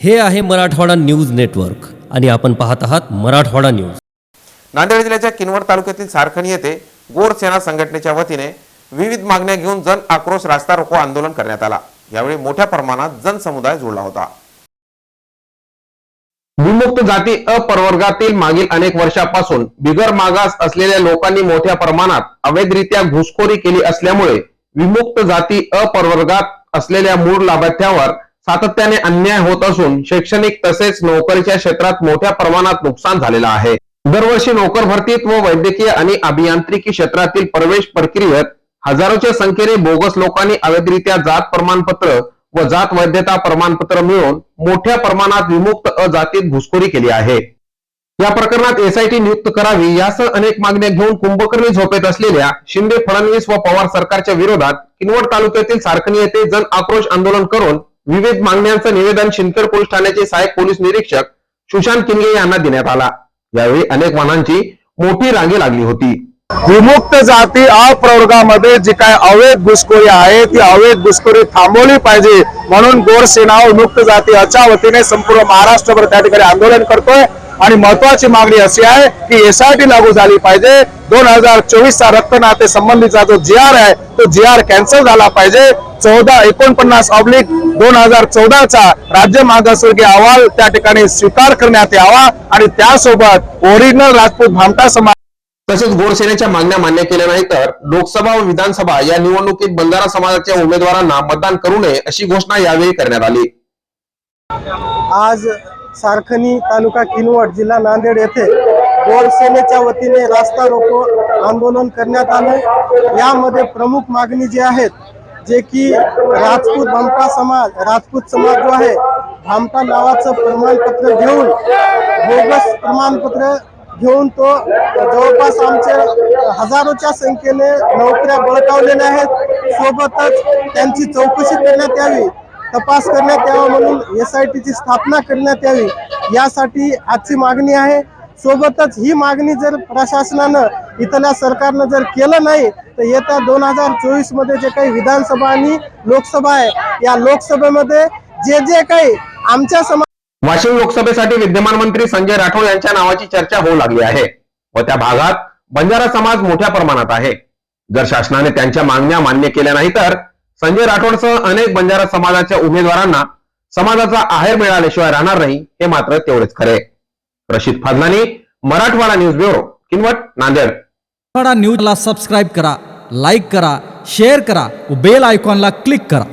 हे आहे Marathwada news network आणि आपण पाहत आहात मराठवाडा न्यूज. नांदेड जिल्ह्याच्या किनवट तालुक्यातील सारखणी येथे गोर सेना संघटनेच्या वतीने विविध मागण्या घेऊन जन आक्रोश रास्ता रोको आंदोलन करण्यात आला. यावेळी मोठ्या प्रमाणात जनसमुदाय जोडला होता. विमुक्त जाती अप्रवर्गातील मागील अनेक वर्षापासून बिगर मागास असलेल्या लोकांनी मोठ्या प्रमाणात अवैधरित्या घुसखोरी केली असल्यामुळे विमुक्त जाती अप्रवर्गात असलेल्या मूळ लाभार्थ्यावर सातत्याने अन्याय होत असून शैक्षणिक तसेच नोकरीच्या क्षेत्रात मोठ्या प्रमाणात नुकसान झालेलं आहे. दरवर्षी नोकर भरतीत व वैद्यकीय आणि अभियांत्रिकी क्षेत्रातील प्रवेश प्रक्रियेत हजारोच्या संख्येने बोगस लोकांनी अवैधरित्या जात प्रमाणपत्र व जात वैधता प्रमाणपत्र मिळवून मोठ्या प्रमाणात विमुक्त अजातीत घुसखोरी केली आहे. या प्रकरणात एसआयटी नियुक्त करावी यासह अनेक मागण्या घेऊन कुंभकर्णी झोपेत असलेल्या शिंदे फडणवीस व पवार सरकारच्या विरोधात किनवट तालुक्यातील सारखणी येथे जन आक्रोश आंदोलन करून विविध मागण्यांचं निवेदन शिंदखेड पोलीस ठाण्याचे सहाय्यक पोलीस निरीक्षक सुशांत किंगे यांना देण्यात आला. यावेळी अनेक वाहनांची मोठी रांगी लागली होती. विमुक्त जाती अप्रवर्गामध्ये जी काय अवैध घुसखोरी आहे ती अवैध घुसखोरी थांबवली पाहिजे म्हणून गोरसेना विमुक्त जाती अच्या वतीने संपूर्ण महाराष्ट्रभर त्या ठिकाणी आंदोलन करतोय. आणि महत्वाची मागणी अशी आहे की एसआयटी लागू झाली पाहिजे. दोन हजार चोवीसचा रक्त नाते संबंधीचा जो जी आर आहे तो जी आर कॅन्सल झाला पाहिजे. चौदा एकोणपन्नास ऑब्लिक दोन हजार चौदाचा राज्य मागासवर्गीय अहवाल त्या ठिकाणी स्वीकार करण्यात यावा आणि त्यासोबत ओरिजिनल राजपूत भामटा समाज तसेच गोरसेनेच्या मागण्या मान्य केल्या नाही तर लोकसभा व विधानसभा या निवडणुकीत बंजारा समाजाच्या उमेदवारांना मतदान करू नये अशी घोषणा यावेळी करण्यात आली. आज सारखनी तालुका किनवट जिल्हा नांदेड येथे गोडसेनेच्या वतीने रास्ता रोको आंदोलन करण्यात आले. यामध्ये प्रमुख मागणी जी आहेत जे की राजपूत भामटा समाज राजपूत समाज जो आहे भामटा नावाचं प्रमाणपत्र घेऊन बोगस प्रमाणपत्र घेऊन तो जवळपास आमचे हजारोच्या संख्येने नोकऱ्या बळकावलेल्या आहेत. सोबतच त्यांची चौकशी करण्यात यावी. तपास करण्यात यावा म्हणून एस आय टीची स्थापना करण्यात यावी यासाठी आजची मागणी आहे. सोबतच ही मागणी जर प्रशासनानं इथल्या सरकारनं जर केलं नाही तर येत्या दोन हजार चोवीसमध्ये जे काही विधानसभा आणि लोकसभा आहे या लोकसभेमध्ये जे जे काही आमच्या समाज वाशिम लोकसभेसाठी विद्यमान मंत्री संजय राठोड यांच्या नावाची चर्चा होऊ लागली आहे. व त्या भागात बंजारा समाज मोठ्या प्रमाणात आहे. जर शासनाने त्यांच्या मागण्या मान्य केल्या नाही तर संजय राठोडसह अनेक बंजारा समाजाच्या उमेदवारांना समाजाचा आहेर मिळाल्याशिवाय राहणार नाही हे मात्र तेवढेच खरे. Rashid Fazlani Marathwada news bureau Kinwat Nanded. Marathwada न्यूजला सबस्क्राईब करा लाईक करा शेअर करा व बेल आयकॉनला क्लिक करा.